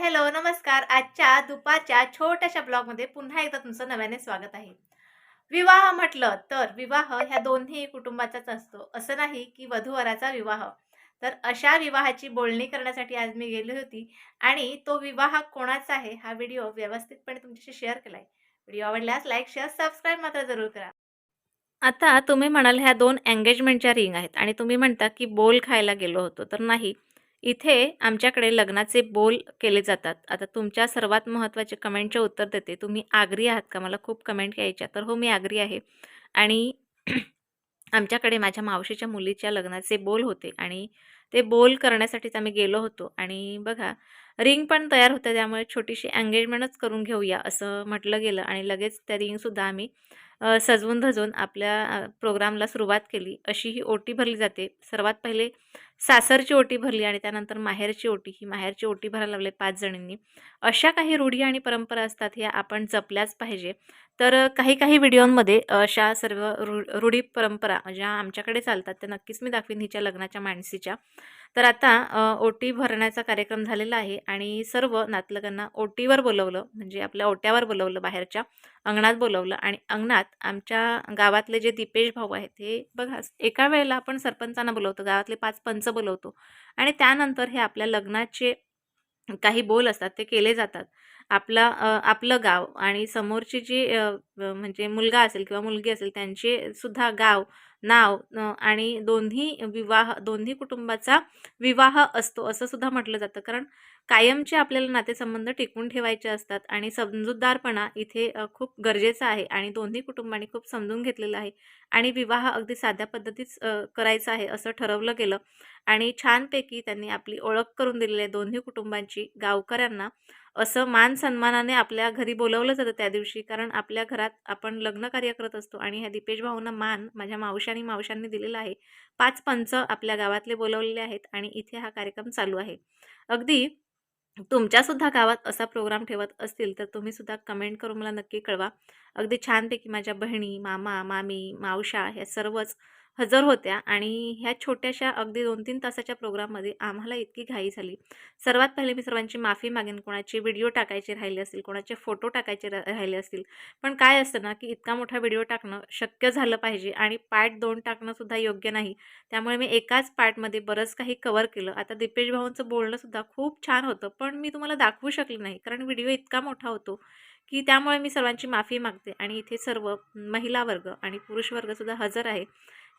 Hello नमस्कार. आजच्या दुपारच्या छोट्याशा ब्लॉगमध्ये पुन्हा एकदा तुमचं नव्याने स्वागत आहे. विवाह म्हटलं तर विवाह ह्या दोन्ही कुटुंबाचाच असतो. असं नाही की वधूवराचा विवाह. तर अशा विवाहाची बोलणी करण्यासाठी आज मी गेली होती आणि तो विवाह कोणाचा आहे हा व्हिडिओ व्यवस्थितपणे तुमच्याशी शेअर केलाय. व्हिडिओ आवडल्यास लाईक शेअर सबस्क्राईब मात्र जरूर करा. आता तुम्ही म्हणाल ह्या दोन एंगेजमेंटच्या रिंग आहेत आणि तुम्ही म्हणता की बोल खायला गेलो होतो. तर नाही. इथे आमच्याकडे लग्नाचे बोल केले जातात. आता तुमच्या सर्वात महत्त्वाचे कमेंटचे उत्तर देते. तुम्ही आग्री आहात का? मला खूप कमेंट यायच्या तर हो मी आग्री आहे. आणि आमच्याकडे माझ्या मावशीच्या मुलीच्या लग्नाचे बोल होते आणि ते बोल करण्यासाठीच आम्ही गेलो होतो. आणि बघा रिंग पण तयार होतं त्यामुळे छोटीशी एंगेजमेंटच करून घेऊया असं म्हटलं गेलं आणि लगेच त्या रिंगसुद्धा आम्ही सजवून धजवून आपल्या प्रोग्रामला सुरुवात केली. अशी ही ओटी भरली जाते. सर्वात पहिले सासरची ओटी भरली आणि त्यानंतर माहेरची ओटी. ही माहेरची ओटी भरायला लावले पाच जणींनी. अशा काही रूढी आणि परंपरा असतात ह्या आपण जपल्याच पाहिजे. तर काही काही व्हिडिओंमध्ये अशा सर्व रू रूढी परंपरा ज्या आमच्याकडे चालतात त्या नक्कीच मी दाखवीन हिच्या लग्नाच्या माणसीच्या तर आता ओटी भरण्याचा कार्यक्रम झालेला आहे आणि सर्व नातलगांना ओटीवर बोलवलं म्हणजे आपल्या ओट्यावर बोलवलं बाहेरच्या अंगणात बोलवलं आणि अंगणात आमच्या गावातले जे दीपेश भाऊ आहेत हे बघा एका वेळेला आपण सरपंचांना बोलवतो गावातले पाच पंच बोलवतो आणि त्यानंतर हे आपल्या लग्नाचे काही बोल असतात ते केले जातात. आपला आपलं गाव आणि समोरची जी म्हणजे मुलगा असेल किंवा मुलगी असेल त्यांचे सुद्धा गाव नाव आणि दोन्ही विवाह दोन्ही कुटुंबाचा विवाह असतो असं सुद्धा म्हटलं जातं. कारण कायमचे आपल्याला नातेसंबंध टिकून ठेवायचे असतात आणि समजूतदारपणा इथे खूप गरजेचा आहे आणि दोन्ही कुटुंबांनी खूप समजून घेतलेलं आहे आणि विवाह अगदी साध्या पद्धतीच करायचा आहे असं ठरवलं गेलं. आणि छानपैकी त्यांनी आपली ओळख करून दिलेली आहे दोन्ही कुटुंबांची गावकऱ्यांना. असं मान सन्मानाने आपल्या घरी बोलवलं जातं त्या दिवशी. कारण आपल्या घरात आपण लग्न कार्य करत असतो आणि ह्या दीपेश भाऊंना मान माझ्या मावश्या आणि मावशांनी दिलेला आहे. पाच पंच आपल्या गावातले बोलवलेले आहेत आणि इथे हा कार्यक्रम चालू आहे. अगदी तुमच्यासुद्धा गावात असा प्रोग्राम ठेवत असतील तर तुम्ही सुद्धा कमेंट करून मला नक्की कळवा. अगदी छानपैकी माझ्या बहिणी मामा मामी मावशा ह्या सर्वच हजर होत्या आणि ह्या छोट्याशा अगदी दोन तीन तासाच्या प्रोग्राममध्ये आम्हाला इतकी घाई झाली. सर्वात पहिले मी सर्वांची माफी मागेन कोणाचे व्हिडिओ टाकायचे राहिले असतील कोणाचे फोटो टाकायचे रा- राहिले असतील. पण काय असतं ना की इतका मोठा व्हिडिओ टाकणं शक्य झालं पाहिजे आणि पार्ट दोन टाकणंसुद्धा योग्य नाही. त्यामुळे मी एकाच पार्टमध्ये बरंच काही कवर केलं. आता दिपेश भाऊंचं बोलणंसुद्धा खूप छान होतं पण मी तुम्हाला दाखवू शकले नाही कारण व्हिडिओ इतका मोठा होतो की त्यामुळे मी सर्वांची माफी मागते आणि इथे सर्व महिला वर्ग आणि पुरुष वर्गसुद्धा हजर आहे.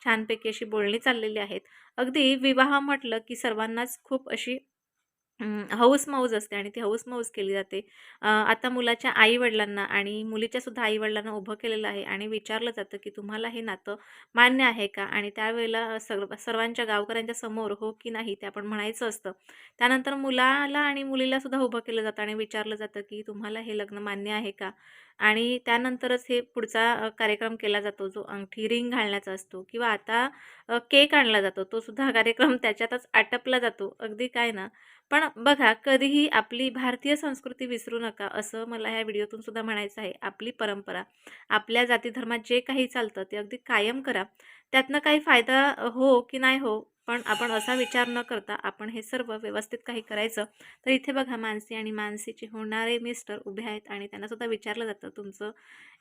छानपैकी अशी बोलणी चाललेली आहेत. अगदी विवाह म्हटलं की सर्वांनाच खूप अशी हौस मौज असते आणि ती हौस मौज केली जाते. आता मुलाच्या आईवडिलांना आणि मुलीच्या सुद्धा आईवडिलांना उभं केलेलं आहे आणि विचारलं जातं की तुम्हाला हे नातं मान्य आहे का? आणि त्यावेळेला सर्व सर्वांच्या गावकऱ्यांच्या समोर हो की नाही ते आपण म्हणायचं असतं. त्यानंतर मुलाला आणि मुलीला सुद्धा उभं केलं जातं आणि विचारलं जातं की तुम्हाला हे लग्न मान्य आहे का? आणि त्यानंतरच हे पुढचा कार्यक्रम केला जातो जो अंगठी रिंग घालण्याचा असतो किंवा आता केक आणला जातो. तो सुद्धा कार्यक्रम त्याच्यातच आटपला जातो. अगदी काय ना? पण बघा कधीही आपली भारतीय संस्कृती विसरू नका असं मला ह्या व्हिडिओतून सुद्धा म्हणायचं आहे. आपली परंपरा आपल्या जाती धर्मात जे काही चालतं ते अगदी कायम करा. त्यातनं काही फायदा हो की नाही हो पण आपण असा विचार न करता आपण हे सर्व व्यवस्थित काही करायचं तर इथे बघा मानसी आणि मानसीचे होणारे मिस्टर उभे आहेत आणि त्यांना सुद्धा विचारलं जातं तुमचं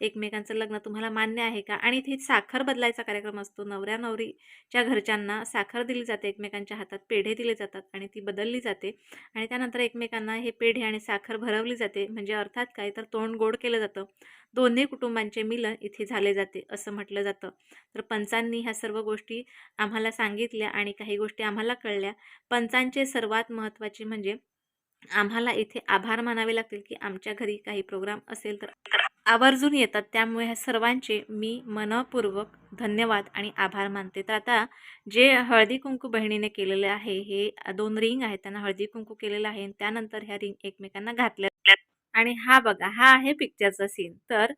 एकमेकांचं लग्न तुम्हाला मान्य आहे का? आणि इथे साखर बदलायचा कार्यक्रम असतो. नवऱ्या नवरीच्या घरच्यांना साखर दिली जाते एकमेकांच्या हातात पेढे दिले जातात आणि ती बदलली जाते आणि त्यानंतर एकमेकांना हे पेढे आणि साखर भरवली जाते. म्हणजे अर्थात काय? तर तोंड गोड केलं जातं. दोन्ही कुटुंबांचे मिलन इथे झाले जाते असं म्हटलं जातं. तर पंचांनी ह्या सर्व गोष्टी आम्हाला सांगितल्या आणि काही गोष्टी आम्हाला कळल्या. पंचांचे सर्वात महत्त्वाचे म्हणजे आम्हाला इथे आभार मानावे लागतील की आमच्या घरी काही प्रोग्राम असेल तर आवर्जून येतात. त्यामुळे ह्या सर्वांचे मी मनपूर्वक धन्यवाद आणि आभार मानते. तर आता जे हळदी कुंकू बहिणीने केलेले आहे हे दोन रिंग आहेत. त्यांना हळदी कुंकू केलेलं आहे आणि त्यानंतर ह्या रिंग एकमेकांना घातल्या. आणि हा बघा हा आहे पिक्चरचा सीन तर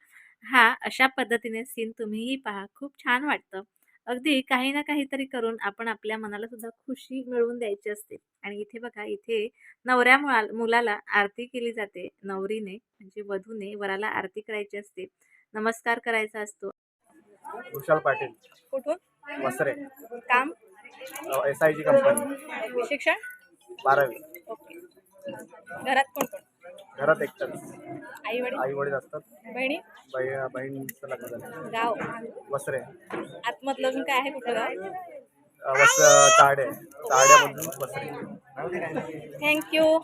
हा अशा पद्धतीने सीन तुम्हीही पहा. खूप छान वाटतं. अगदी काही ना काहीतरी करून आपण आपल्या मनाला सुद्धा खुशी मिळवून द्यायची असते. आणि इथे बघा इथे नवऱ्या मुलाला आरती केली जाते नवरीने म्हणजे वधूने वराला आरती करायची असते. नमस्कार करायचा असतो. कुशाल पाटील. कुठून? वसरे. काम? एस आय जी कंपनी शिक्षण? बारावी. ओके. घरात कोण कोण? घरात एकटाच आई वडील आई वडील असतात. बहिणी? बही- बहीणचं लग्न झालं गाव? वसरे. आतमधलं अजून काय आहे कुठलं गाव? अं, वस चाड्यामधून वसरे. थँक्यू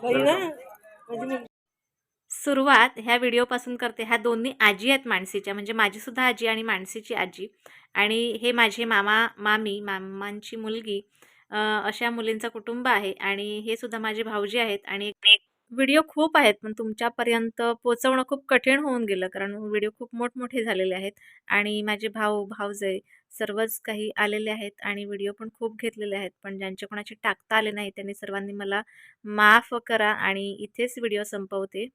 सुरुवात ह्या व्हिडिओपासून करते. ह्या दोन्ही आजी आहेत मानसीच्या. म्हणजे माझी सुद्धा आजी आणि मानसीची आजी. आणि हे माझे मामा मामी मामांची मुलगी अं, अशा मुलींचं कुटुंब आहे. आणि हे सुद्धा माझे भाऊजी आहेत. आणि व्हिडिओ खूप आहेत पण तुमच्यापर्यंत पोचवणं खूप कठीण होऊन गेलं कारण व्हिडिओ खूप मोठमोठे झालेले आहेत आणि माझे भाऊ भाऊजय सर्वच काही आलेले आहेत आणि व्हिडिओ पण खूप घेतलेले आहेत. पण ज्यांचे कोणाचे टाकता आले नाही त्यांनी सर्वांनी मला माफ करा आणि इथेच व्हिडिओ संपवते.